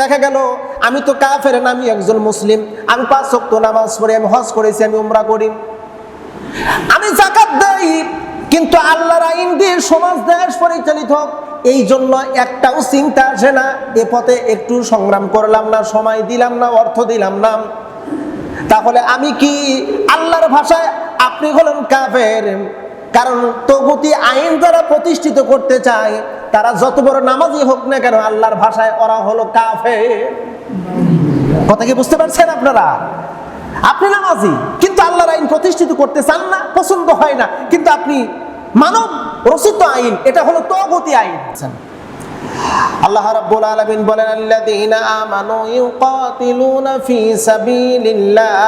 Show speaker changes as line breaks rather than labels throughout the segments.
দেখা গেল, আমি তো কাফের, না, আমি একজন মুসলিম। আমি পাঁচ শক্ত নামাজ পড়ি, আমি হজ করেছি, আমি উমরা করি। আমি জাকাত দেই, কিন্তু আল্লাহর আইন দিয়ে সমাজ, দেশ পরিচালিত হোক এই জন্য একটাও চিন্তা আসে না। এ পথে একটু সংগ্রাম করলাম না, সময় দিলাম না, অর্থ দিলাম না। তাহলে আমি কি আল্লাহর ভাষায় আপনি হলেন কাফের? কারণ তগুতি আইন যারা প্রতিষ্ঠিত করতে চায় তারা যত বড় নামাজি হোক না কেন, আল্লাহর ভাষায় ওরা হলো কাফের। কথা কি বুঝতে পারছেন আপনারা? আপনি নামাজি, কিন্তু আল্লাহর আইন প্রতিষ্ঠিত করতে চান না, পছন্দ হয় না। কিন্তু আপনি মানব রচিত আইন, এটা হলো তগতি আইন। আল্লাহ রাব্বুল আলামিন বলেন, আল্লাযীনা আমানু ইউকাতিলুনা ফি সাবিলিল্লাহ।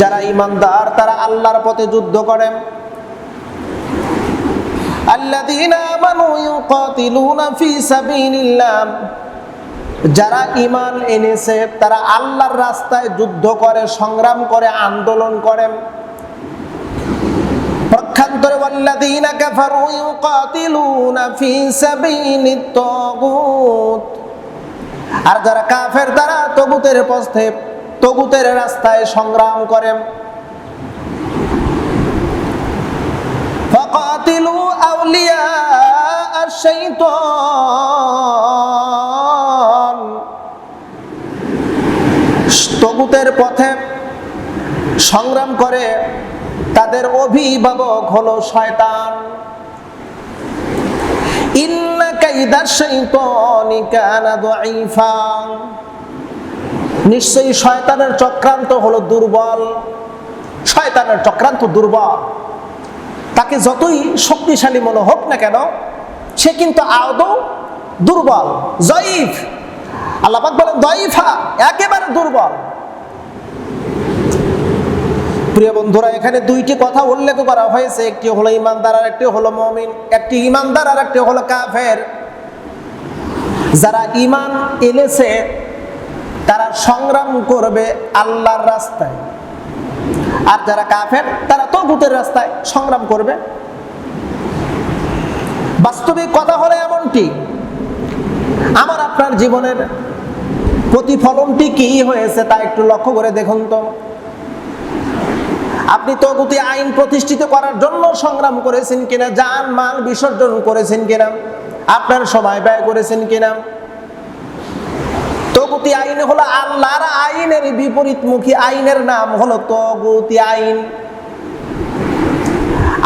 যারা ঈমানদার, তারা আল্লাহর পথে যুদ্ধ করেন আল্লাযীনা আমানু ইউকাতিলুনা ফি সাবিলিল্লাহ। যারা ইমান এনেছে, তারা আল্লাহর রাস্তায় যুদ্ধ করে, সংগ্রাম করে, আন্দোলন করে। পক্ষান্তরে ওয়াল্লাযীনা কাফারু ইউকাতিলুনা ফি সাবিলিত তাগুত। আর যারা কাফের, তারা তগুতের পথে, তগুতের রাস্তায় সংগ্রাম করে। ফাকাতিলু তগুতের পথে সংগ্রাম করে তাদের অভিভাবক হলো শয়তান। ইন্না নিশ্চয়ই শয়তানের চক্রান্ত হলো দুর্বল। শয়তানের চক্রান্ত দুর্বল। তাকে যতই শক্তিশালী মনে হোক না কেন, সে কিন্তু আদৌ দুর্বল, জয়ীফ। আল্লাহ বলেন, দয়ীফা, একেবারে দুর্বল। প্রিয় বন্ধুরা, এখানে দুইটি কথা উল্লেখ করা হয়েছে। একটি হলো ইমানদার আর একটি হলো মমিন। একটি ইমানদার আর একটি হলো কাফের। যারা ইমান এনেছে, তারা সংগ্রাম করবে আল্লাহর রাস্তায়। আর যারা কাফের, তারা তো ভূতের রাস্তায় সংগ্রাম করবে। বাস্তবিক কথা হলো এমনটি। আমার আপনার জীবনের প্রতিফলনটি কি হয়েছে তা একটু লক্ষ্য করে দেখুন তো। আপনি তগুতি আইন প্রতিষ্ঠিত করার জন্য সংগ্রাম করেছেন কিনা, যান মাল বিসর্জন করেছেন কিনা, আপনার সময় ব্যয় করেছেন কিনা। তগুতি আইন হলো আল্লাহর আইনের বিপরীতমুখী আইনের নাম হলো তগুতি আইন।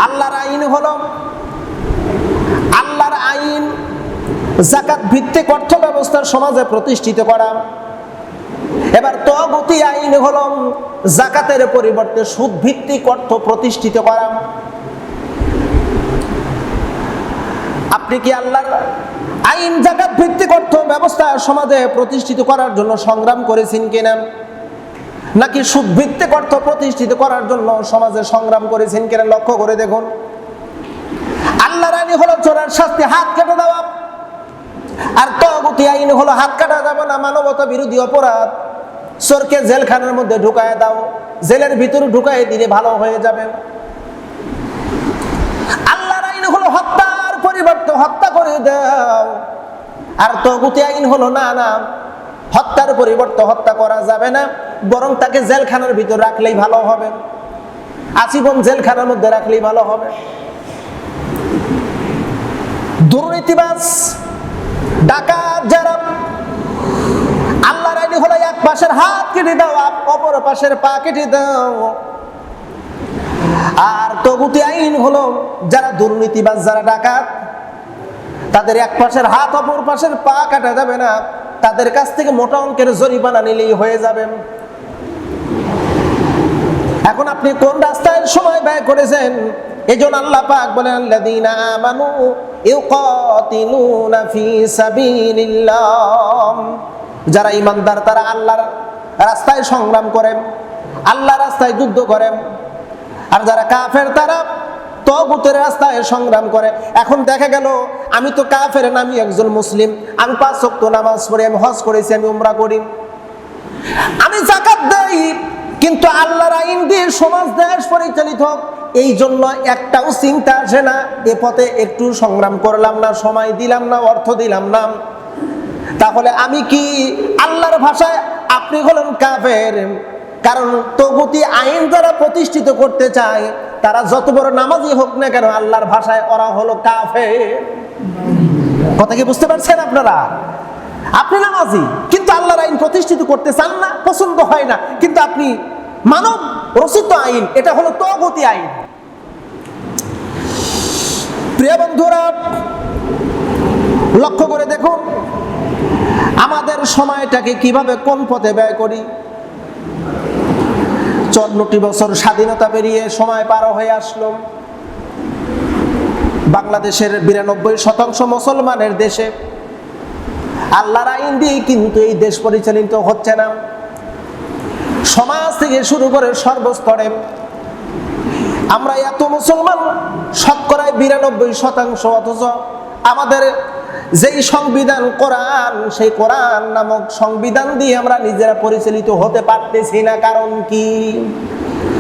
আল্লাহর আইন হলো, আল্লাহর আইন জাকাত ভিত্তিক অর্থ ব্যবস্থার সমাজে প্রতিষ্ঠিত করা। এবার তগতি আইন হল জাকাতের পরিবর্তে সুদ ভিত্তিক অর্থ প্রতিষ্ঠিত করা। আপনি কি আল্লাহর আইন জাকাত ভিত্তিক অর্থ ব্যবস্থা সমাজে প্রতিষ্ঠিত করার জন্য সংগ্রাম করেছেন কিনা? নাকি সুদ ভিত্তিক অর্থ প্রতিষ্ঠিত করার জন্য সমাজে সংগ্রাম করেছেন কিনা লক্ষ্য করে দেখুন। আল্লাহর আইন হলো চোরার শাস্তি, হাত কেটে দেওয়া। আর তগতি আইন হলো হাত কাটা যাবে না, মানবতা বিরোধী অপরাধ। চোরকে জেলখানার মধ্যে ঢুকায় দাও, জেলের ভিতরে ঢুকায় দিলে ভালো হয়ে যাবে। আল্লাহর আইন হলো হত্যার পরিবর্তে হত্যা করে দাও। আর তগুতি আইন হলো না না, হত্যার পরিবর্তে হত্যা করা যাবে না। বরং তাকে জেলখানার ভিতর রাখলেই ভালো হবে। আজীবন জেলখানার মধ্যে রাখলেই ভালো হবে। দুর্নীতিবাজ, ডাকাত যারা আল্লাহর আইনি হলো এক পাশের হাত কেটে দাও অপর পাশের পা কেটে দাও। আর তগুতি আইন হলো, যারা দুর্নীতিবাজ, যারা ডাকাত, তাদের এক পাশের হাত, অপর পাশের পা কাটা যাবে না। তাদের কাছ থেকে মোটা অঙ্কের জরিমানা নিলেই হয়ে যাবে। এখন আপনি কোন রাস্তায় সময় ব্যয় করেছেন? এই জন্য আল্লাহ পাক বলেন, আল্লাযীনা আমানু ইউকাতিলুনা ফি সাবিলিল্লাহ। যারা ইমানদার তারা আল্লাহর রাস্তায় সংগ্রাম করেন আল্লাহ রাস্তায় যুদ্ধ করেন। আর যারা কাফের, তারা তগুতের রাস্তায় সংগ্রাম করে। এখন দেখা গেল, আমি তো কাফের, না আমি একজন মুসলিম। আমি পাঁচ শক্ত নামাজ পড়ি, আমি হজ করেছি, আমি উমরা করি। আমি দেই কিন্তু আল্লাহর আইন দিয়ে সমাজ, দেশ পরিচালিত হোক, এই জন্য একটাও চিন্তা আসে না, এ পথে একটু সংগ্রাম করলাম না, সময় দিলাম না, অর্থ দিলাম না। তাহলে আমি কি আল্লাহর ভাষায় আপনি হলেন কাফের? কারণ তগুতি আইন যারা প্রতিষ্ঠিত করতে চায়, তারা যত বড় নামাজি হোক না কেন, আল্লাহর ভাষায় ওরা হলো কাফের? কথা কি বুঝতে পারছেন আপনারা? আপনি নামাজি, কিন্তু আল্লাহর আইন প্রতিষ্ঠিত করতে চান না, পছন্দ হয় না, কিন্তু আপনি মানব রচিত আইন, এটা হলো তগতি আইন। প্রিয় বন্ধুরা, লক্ষ্য করে দেখুন, আমাদের সময়টাকে কীভাবে কোন পথে ব্যয় করি। চন্নটি বছর স্বাধীনতা পেরিয়ে সময় পার হয়ে আসলো। বাংলাদেশের বিরানব্বই শতাংশ মুসলমানের দেশে আল্লাহর আইন দিয়ে কিন্তু এই দেশ পরিচালিত হচ্ছে না। সমাজ থেকে শুরু করে সর্বস্তরে। আমরা এত মুসলমান, শতকরায় বিরানব্বই শতাংশ অথচ আমাদের যেই সংবিধান কোরআন, সেই কোরআন নামক সংবিধান দিয়ে আমরা নিজেরা পরিচালিত হতে পারতেছি না। কারণ কি?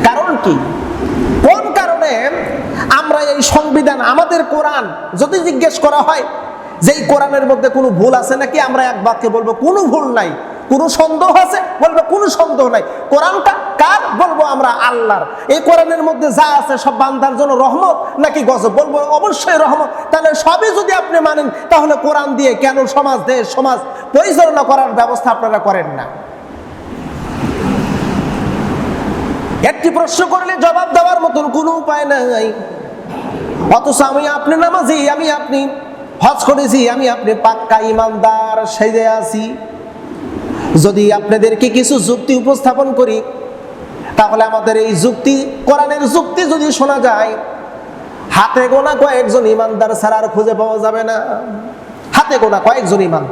কারণ কি? কোন কারণে আমরা এই সংবিধান, আমাদের কোরআন যদি জিজ্ঞেস করা হয় যে এই কোরআনের মধ্যে কোনো ভুল আছে নাকি আমরা এক বাক্যে বলব, কোনো ভুল নাই। কোনো সন্দেহ আছে? বলব, কোনো সন্দেহ নাই। কোরআনটা কার? বলব আমরা আল্লাহর। এই কোরআনের মধ্যে যা আছে সব বান্দার জন্য রহমত নাকি গজব? বলব, অবশ্যই রহমত। তাহলে সবই যদি আপনি মানেন, তাহলে কোরআন দিয়ে কেন সমাজ, দেশ, সমাজ পরিচালনা করার ব্যবস্থা আপনারা করেন না? একটি প্রশ্ন করলে জবাব দেওয়ার মতন কোনো উপায় নাই। অথচ আমি আপনি নামাজি, আমি আপনি। হজ করেছি, আমি আপনি পাক্কা ইমানদার সেজে আছি। যদি আপনাদেরকে কিছু যুক্তি উপস্থাপন করি, তাহলে আমাদের এই যুক্তি, কোরআনের যুক্তি যদি শোনা যায়, হাতে গোনা কয়েকজন ইমানদার ছাড়া আর খুঁজে পাওয়া যাবে না। হাতে গোনা কয়েকজন ইমান